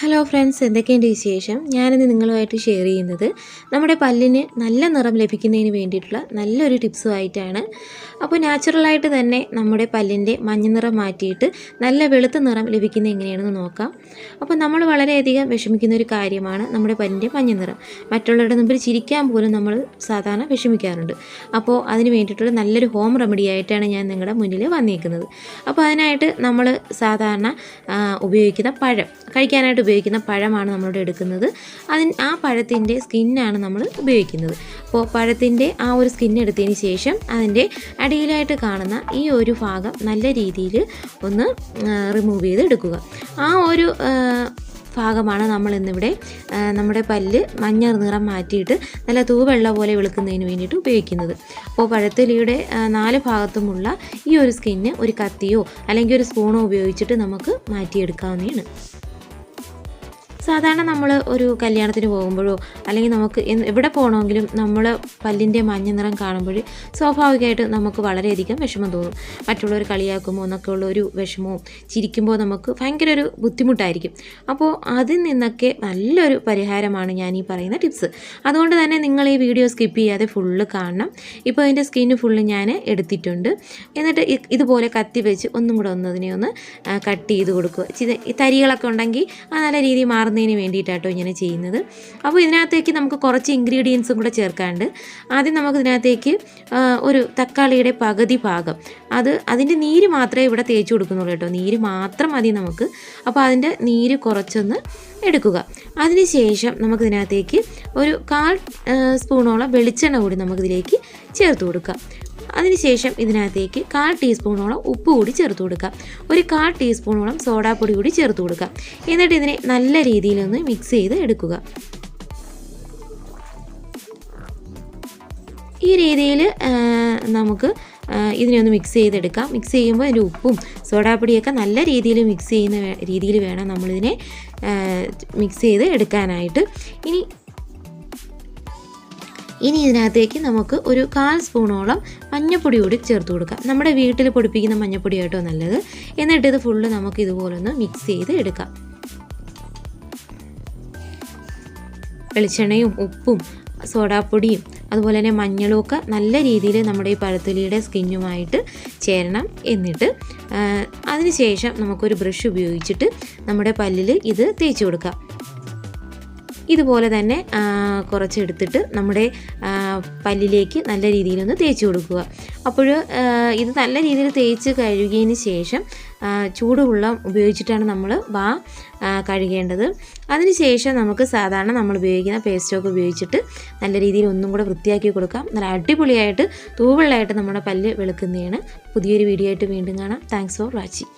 Hello friends എന്തൊക്കെയുണ്ട് വിശേഷം? ഞാനിന്ന് നിങ്ങളുമായിട്ട് ഷെയർ ചെയ്യുന്നത് നമ്മുടെ പല്ലിന് നല്ല നിറം ലഭിക്കുന്നതിന് വേണ്ടിയിട്ടുള്ള നല്ലൊരു ടിപ്സുമായിട്ടാണ്. അപ്പോൾ നാച്ചുറലായിട്ട് തന്നെ നമ്മുടെ പല്ലിന്റെ മഞ്ഞ നിറം മാറ്റിയിട്ട് നല്ല വെളുത്ത നിറം ലഭിക്കുന്നത് എങ്ങനെയാണെന്ന് നോക്കാം. അപ്പോൾ നമ്മൾ വളരെയധികം വിഷമിക്കുന്ന ഒരു കാര്യമാണ് നമ്മുടെ പല്ലിന്റെ മഞ്ഞ നിറം. മറ്റുള്ളവരുടെ മുമ്പിൽ ചിരിക്കാൻ പോലും നമ്മൾ സാധാരണ വിഷമിക്കാറുണ്ട്. അപ്പോൾ അതിന് വേണ്ടിയിട്ടുള്ള നല്ലൊരു ഹോം റെമഡി ആയിട്ടാണ് ഞാൻ നിങ്ങളുടെ മുന്നിൽ വന്നിരിക്കുന്നത് അപ്പോൾ അതിനായിട്ട് നമ്മൾ സാധാരണ ഉപയോഗിക്കുന്ന പഴം കഴിക്കാനായിട്ട് ഉപയോഗിക്കുന്ന പഴമാണ് നമ്മളിവിടെ എടുക്കുന്നത്. അതിന് ആ പഴത്തിന്റെ സ്കിന്നാണ് നമ്മൾ ഉപയോഗിക്കുന്നത്. അപ്പോൾ പഴത്തിന്റെ ആ ഒരു സ്കിൻ എടുത്തതിന് ശേഷം അതിന്റെ അടിയിലായിട്ട് കാണുന്ന ഈ ഒരു ഭാഗം നല്ല രീതിയിൽ ഒന്ന് റിമൂവ് ചെയ്ത് എടുക്കുക. ആ ഒരു ഭാഗമാണ് നമ്മൾ ഇന്നിവിടെ നമ്മുടെ പല്ല് മഞ്ഞ നിറം മാറ്റിയിട്ട് നല്ല തൂവെള്ള പോലെ വെളുക്കുന്നതിന് വേണ്ടിയിട്ട് ഉപയോഗിക്കുന്നത്. അപ്പോൾ പഴത്തൊലിയുടെ നാല് ഭാഗത്തുമുള്ള ഈ ഒരു സ്കിന്ന് ഒരു കത്തിയോ അല്ലെങ്കിൽ ഒരു സ്പൂണോ ഉപയോഗിച്ചിട്ട് നമുക്ക് മാറ്റിയെടുക്കാവുന്നതാണ്. സാധാരണ നമ്മൾ ഒരു കല്യാണത്തിന് പോകുമ്പോഴോ അല്ലെങ്കിൽ നമുക്ക് എവിടെ പോകണമെങ്കിലും നമ്മൾ പല്ലിന്റെ മഞ്ഞ നിറം കാണുമ്പോൾ സ്വാഭാവികമായിട്ട് നമുക്ക് വളരെയധികം വിഷമം തോന്നും. മറ്റുള്ളവർ കളിയാക്കുമോ എന്നൊക്കെ ഉള്ള ഒരു വിഷമവും ചിരിക്കുമ്പോൾ നമുക്ക് ഭയങ്കര ഒരു ബുദ്ധിമുട്ടായിരിക്കും. അപ്പോൾ അതിൽ നിന്നൊക്കെ നല്ലൊരു പരിഹാരമാണ് ഞാൻ ഈ പറയുന്ന ടിപ്സ്. അതുകൊണ്ട് തന്നെ നിങ്ങൾ ഈ വീഡിയോ സ്കിപ്പ് ചെയ്യാതെ ഫുള്ള് കാണണം. ഇപ്പോൾ അതിന്റെ സ്കിന്ന് ഫുള്ള് ഞാൻ എടുത്തിട്ടുണ്ട്. എന്നിട്ട് ഇതുപോലെ കത്തി വെച്ച് ഒന്നും കൂടെ ഒന്ന് അതിനെ ഒന്ന് കട്ട് ചെയ്ത് കൊടുക്കുക. തരികളൊക്കെ ഉണ്ടെങ്കിൽ ആ നല്ല രീതിയിൽ മാറുന്നതിന് വേണ്ടിയിട്ടാട്ടോ ഇങ്ങനെ ചെയ്യുന്നത്. അപ്പോൾ ഇതിനകത്തേക്ക് നമുക്ക് കുറച്ച് ഇൻഗ്രീഡിയൻസും കൂടെ ചേർക്കാണ്ട് ആദ്യം നമുക്ക് ഇതിനകത്തേക്ക് ഒരു തക്കാളിയുടെ പകുതി ഭാഗം. അത് അതിന്റെ നീര് മാത്രമേ ഇവിടെ തേച്ച് കൊടുക്കുന്നുള്ളൂ കേട്ടോ. നീര് മാത്രം മതി നമുക്ക്. അപ്പോൾ അതിന്റെ നീര് കുറച്ചൊന്ന് എടുക്കുക. അതിനുശേഷം നമുക്കിതിനകത്തേക്ക് ഒരു കാൽ സ്പൂണോളം വെളിച്ചെണ്ണ കൂടി നമുക്കിതിലേക്ക് ചേർത്ത് കൊടുക്കാം അതിനുശേഷം ഇതിനകത്തേക്ക് കാൽ ടീസ്പൂണോളം ഉപ്പ് കൂടി ചേർത്ത് കൊടുക്കാം ഒരു കാൽ ടീസ്പൂണോളം സോഡാപ്പൊടി കൂടി ചേർത്ത് കൊടുക്കാം എന്നിട്ട് ഇതിനെ നല്ല രീതിയിലൊന്ന് മിക്സ് ചെയ്ത് എടുക്കുക. ഈ രീതിയിൽ നമുക്ക് ഇതിനെ ഒന്ന് മിക്സ് ചെയ്തെടുക്കാം. മിക്സ് ചെയ്യുമ്പോൾ അതിന്റെ ഉപ്പും സോഡാപ്പൊടിയൊക്കെ നല്ല രീതിയിൽ മിക്സ് ചെയ്യുന്ന രീതിയിൽ വേണം നമ്മളിതിനെ മിക്സ് ചെയ്ത് എടുക്കാനായിട്ട്. ഇനി ഇനി ഇതിനകത്തേക്ക് നമുക്ക് ഒരു കാൽ സ്പൂണോളം മഞ്ഞപ്പൊടി കൂടി ചേർത്ത് കൊടുക്കാം. നമ്മുടെ വീട്ടിൽ പൊടിപ്പിക്കുന്ന മഞ്ഞപ്പൊടി ആയിട്ടോ നല്ലത്. എന്നിട്ട് ഇത് ഫുള്ള് നമുക്ക് ഇതുപോലൊന്ന് മിക്സ് ചെയ്ത് എടുക്കാം. വെളിച്ചെണ്ണയും ഉപ്പും സോഡാപ്പൊടിയും അതുപോലെ തന്നെ മഞ്ഞളും ഒക്കെ നല്ല രീതിയിൽ നമ്മുടെ ഈ പഴത്തൊലിയുടെ സ്കിന്നുമായിട്ട് ചേരണം. എന്നിട്ട് അതിനുശേഷം നമുക്കൊരു ബ്രഷ് ഉപയോഗിച്ചിട്ട് നമ്മുടെ പല്ലിൽ ഇത് തേച്ച് കൊടുക്കാം. ഇതുപോലെ തന്നെ കുറച്ചെടുത്തിട്ട് നമ്മുടെ പല്ലിലേക്ക് നല്ല രീതിയിലൊന്ന് തേച്ച് കൊടുക്കുക. അപ്പോൾ ഇത് നല്ല രീതിയിൽ തേച്ച് കഴുകിയതിന് ശേഷം ചൂടുവെള്ളം ഉപയോഗിച്ചിട്ടാണ് നമ്മൾ വാ കഴുകേണ്ടത്. അതിനുശേഷം നമുക്ക് സാധാരണ നമ്മൾ ഉപയോഗിക്കുന്ന പേസ്റ്റൊക്കെ ഉപയോഗിച്ചിട്ട് നല്ല രീതിയിൽ ഒന്നും കൂടെ വൃത്തിയാക്കി കൊടുക്കാം. നല്ല അടിപൊളിയായിട്ട് തൂവെള്ളമായിട്ട് നമ്മുടെ പല്ല് വെളുക്കുന്നതാണ്. പുതിയൊരു വീഡിയോ ആയിട്ട് വീണ്ടും കാണാം. Thanks for watching